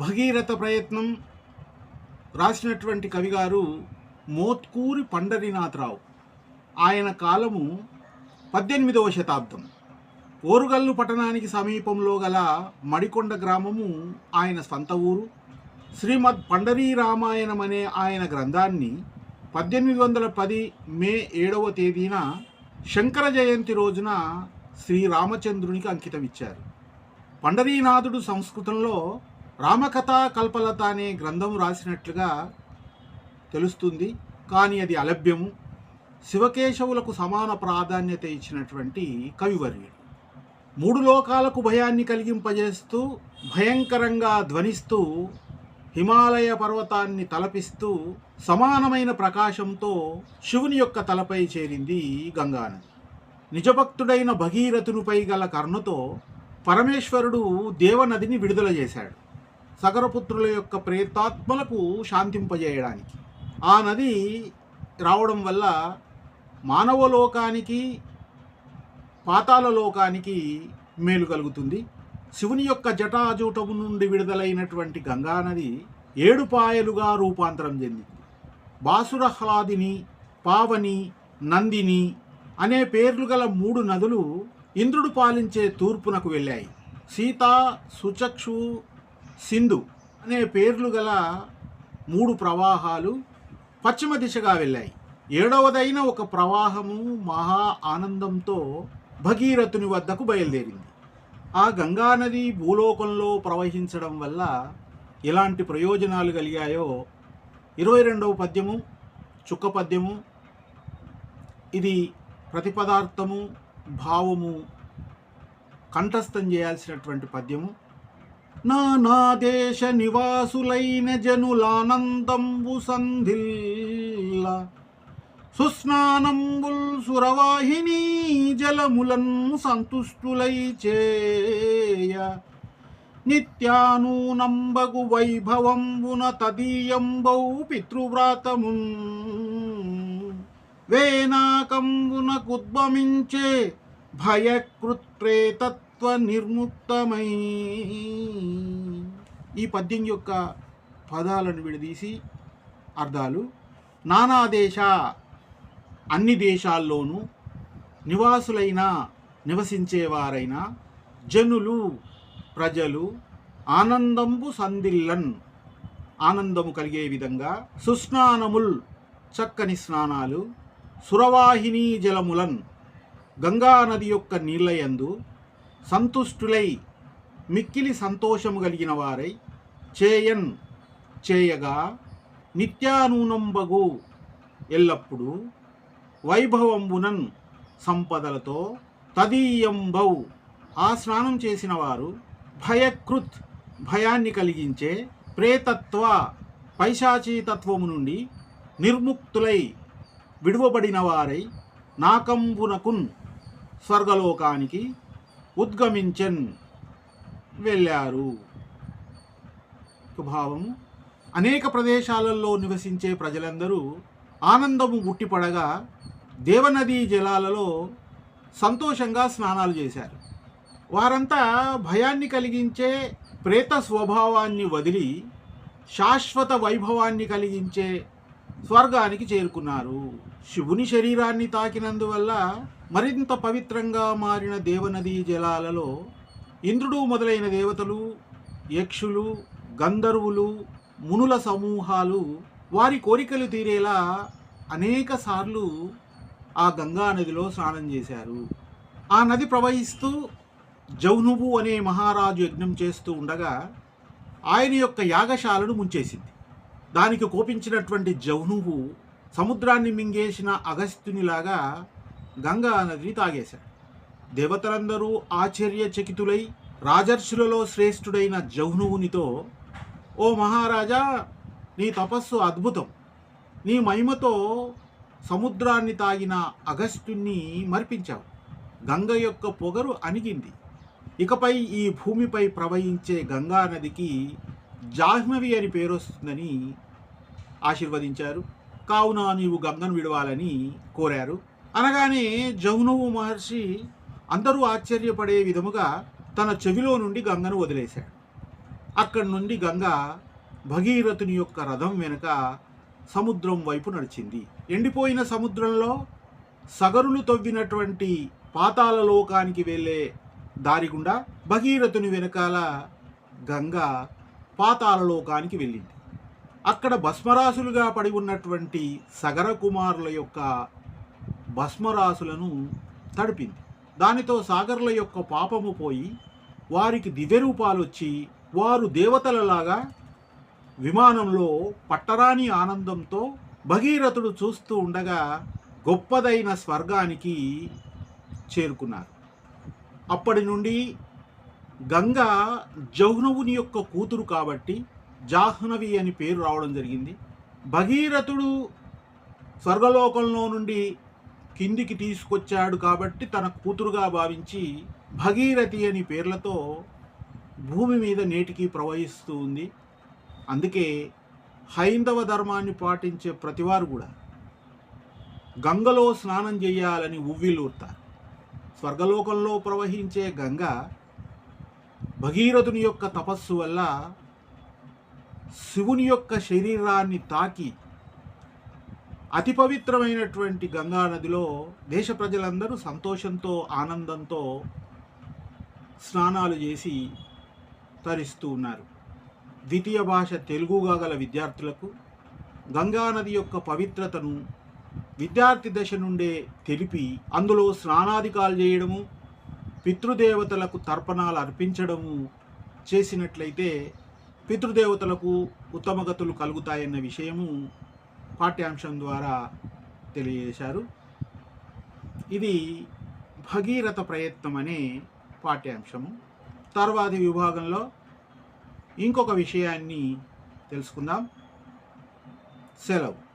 భగీరథ ప్రయత్నం రాసినటువంటి కవిగారు మోత్కూరి పండరీనాథరావు. ఆయన కాలము పద్దెనిమిదవ శతాబ్దం. ఓరుగల్లు పట్టణానికి సమీపంలో గల మడికొండ గ్రామము ఆయన స్వంత ఊరు. శ్రీమద్ పండరీ రామాయణం అనే ఆయన గ్రంథాన్ని పద్దెనిమిది వందల పది మే ఏడవ తేదీన శంకర జయంతి రోజున శ్రీరామచంద్రునికి అంకితమిచ్చారు. పండరీనాథుడు సంస్కృతంలో రామకథా కల్పలత అనే గ్రంథం రాసినట్లుగా తెలుస్తుంది. కానీ అది అలభ్యము. శివకేశవులకు సమాన ప్రాధాన్యత ఇచ్చినటువంటి కవివర్యుడు. మూడు లోకాలకు భయాన్ని కలిగింపజేస్తూ భయంకరంగా ధ్వనిస్తూ హిమాలయ పర్వతాన్ని తలపిస్తూ సమానమైన ప్రకాశంతో శివుని యొక్క తలపై చేరింది గంగానది. నిజభక్తుడైన భగీరథునిపై గల కర్ణతో పరమేశ్వరుడు దేవనదిని విడుదల చేశాడు. సగరపుత్రుల యొక్క ప్రేతాత్మలకు శాంతింపజేయడానికి. ఆ నది రావడం వల్ల మానవలోకానికి పాతాల లోకానికి మేలు కలుగుతుంది. శివుని యొక్క జటాజూటము నుండి విడుదలైనటువంటి గంగానది ఏడుపాయలుగా రూపాంతరం చెందింది. బాసురహ్లాదిని పావని నందిని అనే పేర్లు గల మూడు నదులు ఇంద్రుడు పాలించే తూర్పునకు వెళ్ళాయి. సీత సుచక్షు సింధు అనే పేర్లు గల మూడు ప్రవాహాలు పశ్చిమ దిశగా వెళ్ళాయి. ఏడవదైన ఒక ప్రవాహము మహా ఆనందంతో భగీరథుని వద్దకు బయలుదేరింది. ఆ గంగానది భూలోకంలో ప్రవహించడం వల్ల ఎలాంటి ప్రయోజనాలు కలిగాయో ఇరవై రెండవ పద్యము చుక్క పద్యము ఇది ప్రతిపదార్థము భావము కంఠస్థం చేయాల్సినటువంటి పద్యము. నానాదేశ నివాసులైన జనులానందంబు సంధిల్ల సుస్నానంబుల్ సురవాహిని జలములన్ సంతుష్టులై చేయ. నిత్యానూనంబగు వైభవంబున తదీయంబౌ పితృవ్రాతమున్. వేనాకంబున కుద్భమించే భయకృత్ప్రేతత్వ నిర్ముక్తమై ఈ పద్యం యొక్క పదాలను విడదీసి అర్థాలు. నానా దేశ అన్ని దేశాల్లోనూ నివాసులైన నివసించేవారైన జనులు ప్రజలు ఆనందంబు సందిల్లన్ ఆనందము కలిగే విధంగా సుస్నానముల్ చక్కని స్నానాలు సురవాహిని జలములన్. గంగా నది యొక్క నీళ్ళయందు సంతుష్టులై మిక్కిలి సంతోషము కలిగిన వారై చేయన్ చేయగా నిత్యానూనంబగు ఎల్లప్పుడూ వైభవంబునన్ సంపదలతో తదీయంబౌ. ఆ స్నానం చేసిన వారు భయకృత్ భయాన్ని కలిగించే ప్రేతత్వ పైశాచీతత్వము నుండి నిర్ముక్తులై విడువబడిన వారై నాకంబునకున్ స్వర్గలోకానికి ఉద్గమించన్ వెళ్ళారు. భావము అనేక ప్రదేశాలలో నివసించే ప్రజలందరూ ఆనందము ఉట్టిపడగా దేవనదీ జలాలలో సంతోషంగా స్నానాలు చేశారు. వారంతా భయాన్ని కలిగించే ప్రేత స్వభావాన్ని వదిలి శాశ్వత వైభవాన్ని కలిగించే స్వర్గానికి చేరుకున్నారు. శివుని శరీరాన్ని తాకినందువల్ల మరింత పవిత్రంగా మారిన దేవనదీ జలాలలో ఇంద్రుడు మొదలైన దేవతలు యక్షులు గంధర్వులు మునుల సమూహాలు వారి కోరికలు తీరేలా అనేక సార్లు ఆ గంగా నదిలో స్నానం చేశారు. ఆ నది ప్రవహిస్తూ జౌనువు అనే మహారాజు యజ్ఞం చేస్తూ ఉండగా ఆయన యొక్క యాగశాలను ముంచేసింది. దానికి కోపించినటువంటి జౌనువు సముద్రాన్ని మింగేసిన అగస్త్యునిలాగా గంగా నదిని తాగేశాడు. దేవతలందరూ ఆశ్చర్యచకితులై రాజర్షులలో శ్రేష్ఠుడైన జౌనువునితో ఓ మహారాజా నీ తపస్సు అద్భుతం. నీ మహిమతో సముద్రాన్ని తాగిన అగస్త్యుణ్ణి మర్పించావు. గంగ యొక్క పొగరు అణిగింది. ఇకపై ఈ భూమిపై ప్రవహించే గంగా నదికి జాహ్నవి అని పేరు వస్తుందని ఆశీర్వదించారు. కావున నీవు గంగను విడవాలని కోరారు. అనగానే జౌనవు మహర్షి అందరూ ఆశ్చర్యపడే విధముగా తన చెవిలో నుండి గంగను వదిలేశాడు. అక్కడి నుండి గంగ భగీరథుని యొక్క రథం వెనుక సముద్రం వైపు నడిచింది. ఎండిపోయిన సముద్రంలో సగరులు తవ్వినటువంటి పాతాల లోకానికి వెళ్ళే దారి గుండా భగీరథుని వెనకాల గంగ పాతాల లోకానికి వెళ్ళింది. అక్కడ భస్మరాసులుగా పడి ఉన్నటువంటి సగర కుమారుల యొక్క భస్మరాసులను తడిపింది. దానితో సాగర్ల యొక్క పాపము పోయి వారికి దివ్య రూపాలు వచ్చి వారు దేవతలలాగా విమానంలో పట్టరాని ఆనందంతో భగీరథుడు చూస్తూ ఉండగా గొప్పదైన స్వర్గానికి చేరుకున్నారు. అప్పటి నుండి గంగ జౌహ్నవుని యొక్క కూతురు కాబట్టి జాహ్నవి అని పేరు రావడం జరిగింది. భగీరథుడు స్వర్గలోకంలో నుండి కిందికి తీసుకొచ్చాడు కాబట్టి తన కూతురుగా భావించి భగీరథి అని పేర్లతో భూమి మీద నేటికి ప్రవహిస్తూ ఉంది. అందుకే హైందవ ధర్మాన్ని పాటించే ప్రతివారు కూడా గంగలో స్నానం చేయాలని ఉవ్విలూరుతారు. స్వర్గలోకంలో ప్రవహించే గంగ భగీరథుని యొక్క తపస్సు వల్ల శివుని యొక్క శరీరాన్ని తాకి అతి పవిత్రమైనటువంటి గంగా నదిలో దేశ ప్రజలందరూ సంతోషంతో ఆనందంతో స్నానాలు చేసి తరిస్తూ ఉన్నారు. ద్వితీయ భాష తెలుగుగా గల విద్యార్థులకు గంగా నది యొక్క పవిత్రతను విద్యార్థి దశ నుండే తెలిపి అందులో స్నానాధికాలు చేయడము పితృదేవతలకు తర్పణాలు అర్పించడము చేసినట్లయితే పితృదేవతలకు ఉత్తమగతులు కలుగుతాయన్న విషయము పాఠ్యాంశం ద్వారా తెలియజేశారు. ఇది భగీరథ ప్రయత్నం అనే పాఠ్యాంశము. తర్వాతి విభాగంలో ఇంకొక విషయాన్ని తెలుసుకుందాం. సెలవు.